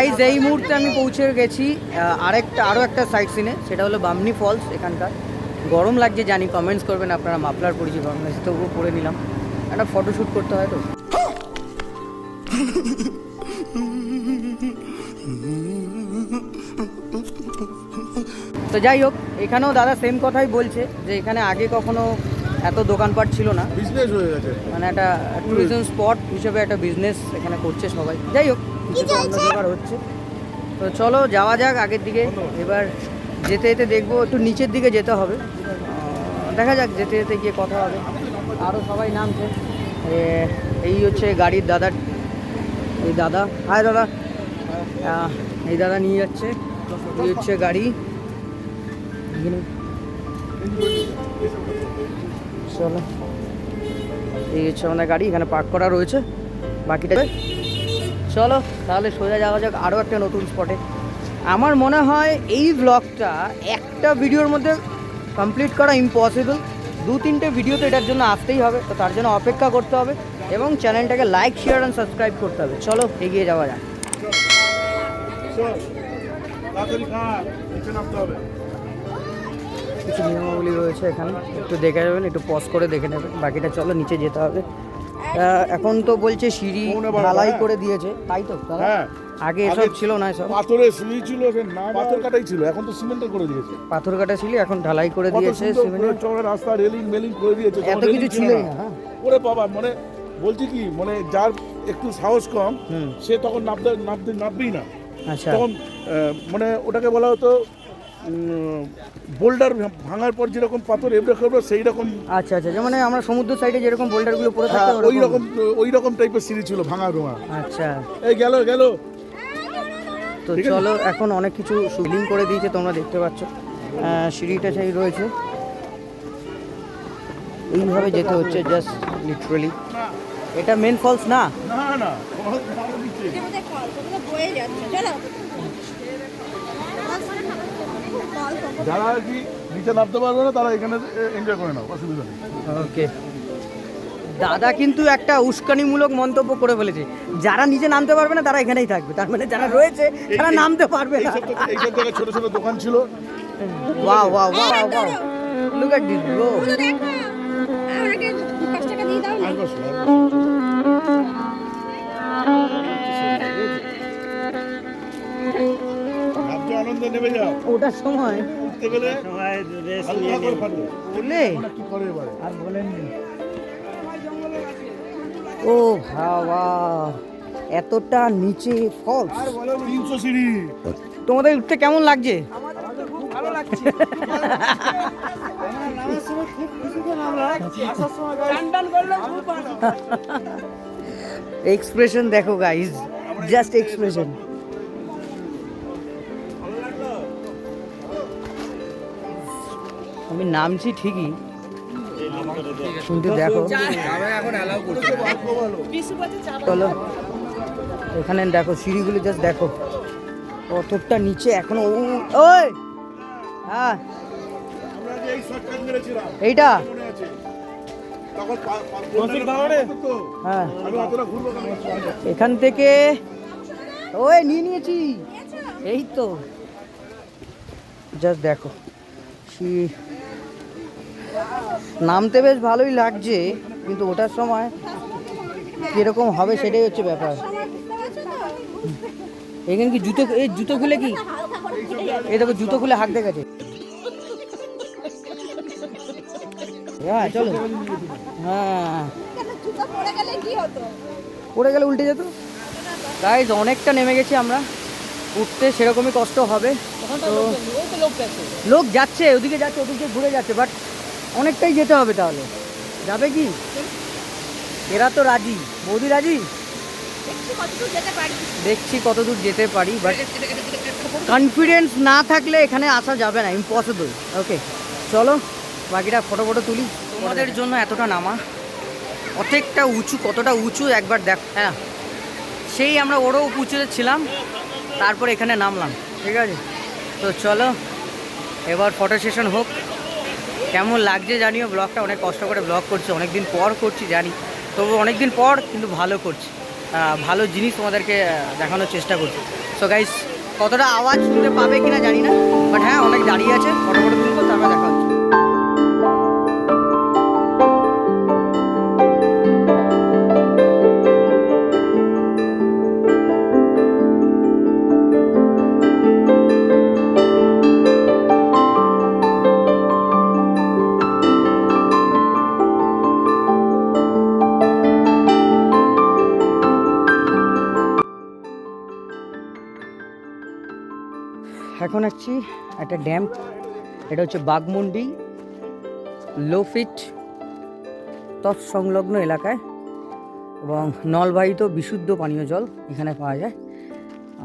Guys এই মুহূর্তে আমি পৌঁছে গেছি আরেকটা আরও একটা সাইট সিনে সেটা হলো বামনি ফলস এখানকার। গরম লাগছে জানি কমেন্টস করবেন আপনারা মাফলার পরেছি গরম লাগছে তবুও পরে নিলাম। একটা ফটোশ্যুট করতে হয় তো। তো যাই হোক এখানেও দাদা সেম কথাই বলছে যে এখানে আগে কখনো এত দোকানপাট ছিল না। বিজনেস হয়ে গেছে। মানে একটা ট্যুরিজম স্পট হিসেবে একটা বিজনেস এখানে করছে সবাই। যাই হোক কিছু হচ্ছে। তো চলো যাওয়া যাক আগের দিকে। এবার যেতে যেতে দেখব একটু নিচের দিকে যেতে হবে। দেখা যাক যেতে যেতে গিয়ে কথা হবে। আরও সবাই নামছে। এই হচ্ছে গাড়ির দাদার এই দাদা হায় দাদা। এই দাদা নিয়ে যাচ্ছে। এই হচ্ছে গাড়ি। চলো। এই হচ্ছে আমাদের গাড়ি এখানে পার্ক করা রয়েছে। বাকিটা চলো, তাহলে সোজা যাওয়া যাক আরও একটা নতুন স্পটে আমার মনে হয় এই ব্লগটা একটা ভিডিওর মধ্যে কমপ্লিট করা ইম্পসিবল দু তিনটে ভিডিও তো এটার জন্য আসতেই হবে, তো তার জন্য অপেক্ষা করতে হবে এবং চ্যানেলটাকে লাইক শেয়ার অ্যান্ড সাবস্ক্রাইব করতে হবে। চলো, এগিয়ে যাওয়া যাক। কিছু নিয়মাবলী রয়েছে এখানে, একটু দেখে যাবেন, একটু পজ করে দেখে নেবেন, বাকিটা চলো নিচে যেতে হবে। এখন তো বলছে সিঁড়ি ঢালাই। করে দিয়েছে। তাই তো হ্যাঁ। আগে এসব ছিল না এসব। পাথরের সিঁড়ি ছিল সে পাথর কাটাই ছিল এখন তো সিমেন্টের করে দিয়েছে। পাথর কাটা ছিল এখন ঢালাই করে দিয়েছে সিমেন্টের চওড়া রাস্তা রেলিং মেলিং করে দিয়েছে এত কিছু ছিল না হ্যাঁ। ওরে বাবা মানে বলছি কি মানে যার একটু সাহস কম হুম। সে তখন নামতে নামতে নামবেই না। আচ্ছা। তখন মানে ওটাকে বলা হতো বোল্ডার ভাঙার পর যেরকম পাথর এবড়ে খেবড়ে সেই রকম আচ্ছা আচ্ছা যেমন আমরা সমুদ্র সাইডে যেরকম বোল্ডারগুলো পড়ে হ্যাঁ, থাকতো ওই রকম ওই রকম টাইপের সিঁড়ি ছিল ভাঙা রোঙা। আচ্ছা। এই গেল গেল। তো চলো এখন অনেক কিছু সুইলিং করে দিয়েছে তোমরা দেখতে পাচ্ছ। সিঁড়িটা সেই রয়েছে। এইভাবে যেতে হচ্ছে জাস্ট লিটারালি এটা মেন ফলস না? না না যারা আর কি নিচে নামতে পারবে না তারা এখানে এনজয় করে নাও অসুবিধা নেই। ওকে। দাদা কিন্তু একটা উস্কানিমূলক মন্তব্য করে ফেলেছে। যারা নিজে নামতে পারবে না তারা এখানেই থাকবে। তার মানে যারা রয়েছে তারা নামতে পারবে না। এইসব থেকে- জায়গায় ছোট ছোট দোকান ছিল। Wow wow wow wow look at this bro দেখো আমাকে পাঁচ টাকা দিয়ে দাও না আনন্দে নেমে যাও। ওটার সময়? উঠতে গেলে কি করে এবারে? আর বলেননি ও বাবা এতটা নিচে ফলস তিনশো সিঁড়ি। তোমাদের উঠতে কেমন লাগছে? এক্সপ্রেশন দেখো গাইজ জাস্ট এক্সপ্রেশন আমি নামছি ঠিকই। কিন্তু দেখো। চলো, এখানে দেখো, সিঁড়িগুলো জাস্ট দেখো। কতটা নিচে এখনও ওই! হ্যাঁ। এইটা? হ্যাঁ? এখান থেকে, ওই, নিয়ে নিয়েছি। এই তো। জাস্ট দেখো, সি- নামতে বেশ ভালোই লাগছে কিন্তু ওটার সময় কীরকম হবে সেটাই হচ্ছে ব্যাপার। এখানে কি জুতো এই জুতো খুলে কি? এই দেখো জুতো খুলে হাঁক গেছে হ্যাঁ চলো। হ্যাঁ। পড়ে গেলে পড়ে গেলে উল্টে যেত। গাইজ অনেকটা নেমে গেছি আমরা। উঠতে সেরকমই কষ্ট হবে। তো লোক যাচ্ছে। ওদিকে যাচ্ছে ওদিকে ঘুরে যাচ্ছে বাট অনেকটাই যেতে হবে তাহলে। যাবে কি? এরা তো রাজি। বৌদি রাজি? দেখছি কতদূর যেতে পারি। যেতে পারি বাট কনফিডেন্স না থাকলে এখানে আসা যাবে না ইম্পসিবল ওকে চলো বাকিটা ফটো ফটো তুলি। তোমাদের জন্য এতটা নামা। অনেকটা উঁচু কতটা উঁচু একবার দেখ। হ্যাঁ। সেই আমরা ওরও উঁচুতে ছিলাম তারপর এখানে নামলাম। ঠিক আছে। তো চলো এবার ফটো সেশন হোক। কেমন লাগছে জানিও? ব্লগটা অনেক কষ্ট করে ব্লগ করছি অনেক দিন পর করছি জানি। তবু অনেক দিন পর কিন্তু ভালো করছি। ভালো জিনিস তোমাদেরকে দেখানোর চেষ্টা করছি। সো গাইস কতটা আওয়াজ শুনতে পাবে কিনা জানি না বাট হ্যাঁ অনেক দাঁড়িয়ে আছে ফটো এখন আছি একটা ড্যাম, এটা হচ্ছে বাগমুন্ডি লোফিট, তৎসংলগ্ন এলাকায় এবং নলবাহিত বিশুদ্ধ পানীয় জল এখানে পাওয়া যায়।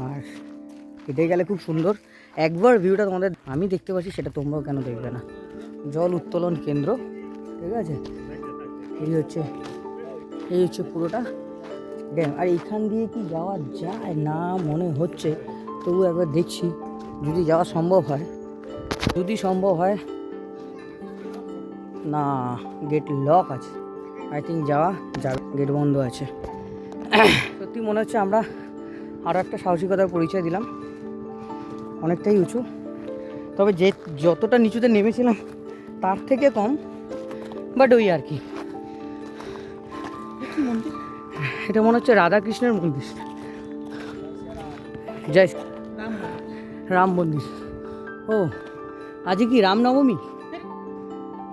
আর এটাই গেলে খুব সুন্দর। একবার ভিউটা তোমাদের আমি দেখতে পাচ্ছি, সেটা তোমরাও কেন দেখবে না। জল উত্তোলন কেন্দ্র, ঠিক আছে? এই হচ্ছে এই হচ্ছে পুরোটা ড্যাম। আর এখান দিয়ে কি যাওয়া যায় না মনে হচ্ছে তবু একবার দেখছি। যদি যাওয়া সম্ভব হয়, যদি সম্ভব হয়, না গেট লক আছে। আই থিঙ্ক যাওয়া যাবে গেট বন্ধ আছে। সত্যি মনে হচ্ছে আমরা আরও একটা সাহসিকতার পরিচয় দিলাম। অনেকটাই উঁচু। তবে যে যতটা নিচুতে নেমেছিলাম, তার থেকে কম বাট ওই আর কি। এটা মনে হচ্ছে রাধাকৃষ্ণের মন্দির। জয় রাম মন্দির ও, আজকে কি রামনবমী?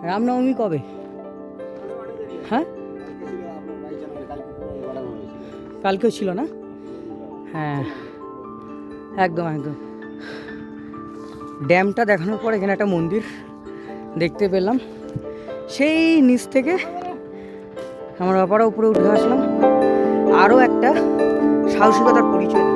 রামনবমী কবে? হ্যাঁ? কালকেও ছিল না? হ্যাঁ। একদম একদম। ড্যামটা দেখানোর পর এখানে একটা মন্দির দেখতে পেলাম। সেই নিচ থেকে আমার বাবারা উপরে উঠে আসলাম। আরও একটা সাহসিকতার পরিচয়।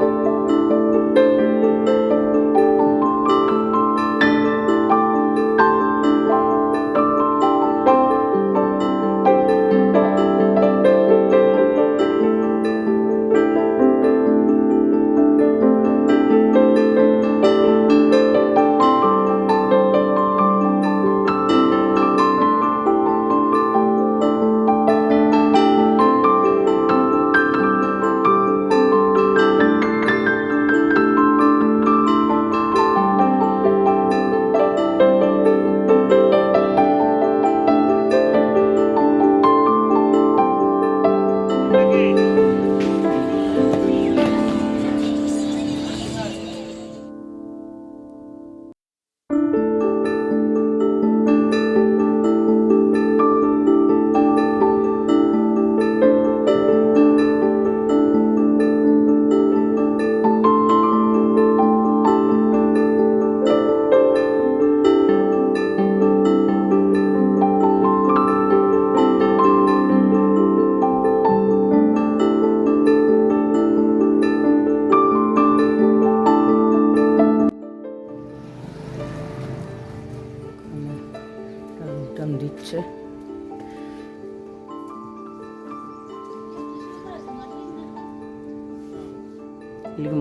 দিল দিচ্ছে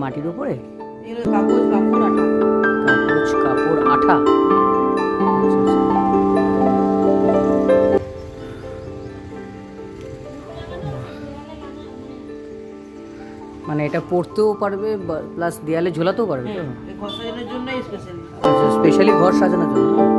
মাটির উপরে? কাগজ কাপড় আঠা। কাগজ কাপড় আঠা। মানে এটা পড়তেও পারবে প্লাস দেয়ালে ঝোলাতেও পারবে তো আচ্ছা স্পেশালি ঘর সাজানোর জন্য।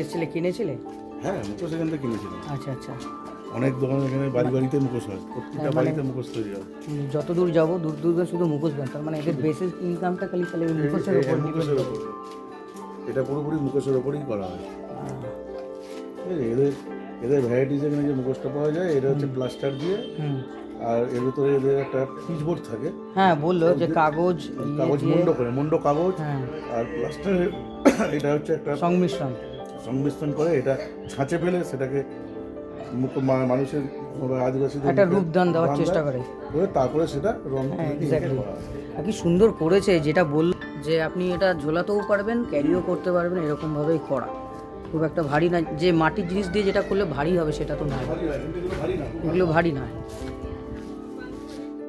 এসেছিলে কিনেছিলে? হ্যাঁ মুখোশ এখান থেকে কিনেছিলাম। আচ্ছা আচ্ছা। অনেক দোকান এখানে বাড়ি বাড়িতে মুখোশ হয় প্রত্যেকটা মানে- বাড়িতে মুখোশ তৈরি হয়। যত দূর যাব দূর দূর শুধু মুখোশ বান মানে এদের বেসিস ইনকামটা খালি খালি মুখোশের উপর মুখোশের ওপর এটা পুরোপুরি মুখোশের ওপরই করা হয়? এদের এদের ভ্যারাইটিস এখানে যে মুখোশটা পাওয়া যায় এটা হচ্ছে প্লাস্টার দিয়ে আর এর ভিতরে এদের একটা পিচবোর্ড থাকে। হ্যাঁ বলল যে কাগজ কাগজ মুন্ড করে মুন্ড কাগজ হ্যাঁ। আর প্লাস্টারের এটা হচ্ছে একটা সংমিশ্রণ। সংমিশ্রণ করে এটা ছাঁচে ফেলে সেটাকে মানুষের আদিবাসীদের একটা রূপদান দেওয়ার চেষ্টা করে। করে তারপরে সেটা রং হ্যাঁ, কি সুন্দর করেছে যেটা বল যে আপনি এটা ঝোলাতেও পারবেন ক্যারিও করতে পারবেন এরকমভাবেই করা। খুব একটা ভারী না যে মাটির জিনিস দিয়ে যেটা করলে ভারী হবে সেটা তো কিন্তু এগুলো ভারী না।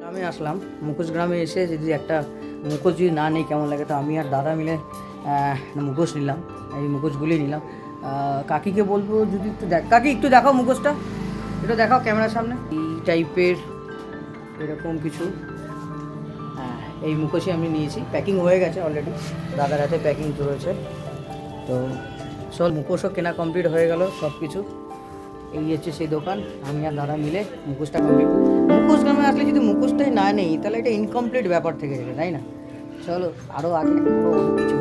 গ্রামে আসলাম মুখোশ গ্রামে এসে যদি একটা মুখোশ যদি না নেই কেমন লাগে? তো আমি আর দাদা মিলে মুখোশ নিলাম এই মুখোশগুলি নিলাম। কাকিকে বলব যদি একটু দেখ কাকি, একটু দেখাও মুখোশটা। একটু দেখাও ক্যামেরার সামনে। এই টাইপের এরকম কিছু। হ্যাঁ এই মুখোশই আমি নিয়েছি। প্যাকিং হয়ে গেছে অলরেডি দাদার হাতে প্যাকিং চলেছে। তো সব মুখোশও কেনা কমপ্লিট হয়ে গেল সব কিছু এই হচ্ছে সেই দোকান। আমি আর দাদা মিলে মুখোশটা কমপ্লিট মুখোশ গ্রামে আসলে যদি মুখোশটাই না নেই, তাহলে এটা ইনকমপ্লিট ব্যাপার থেকে যাবে, তাই না? চলো আরও আগে কিছু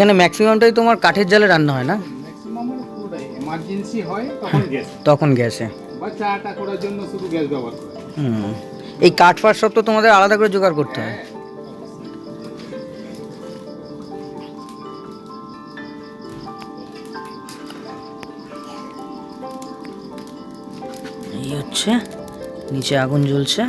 এখানে ম্যাক্সিমামটাই তোমার কাঠের জালে রান্না হয় না? ম্যাক্সিমাম মানে পুরোটাই এমার্জেন্সি হয় তখন গ্যাস তখন গ্যাসে বা চাটা করার জন্য শুধু গ্যাস ব্যবহার করে। হুম এই কাঠ ফাট সব তো তোমাদের আলাদা করে জোগাড় করতে হয় এই হচ্ছে নিচে আগুন জ্বলছে।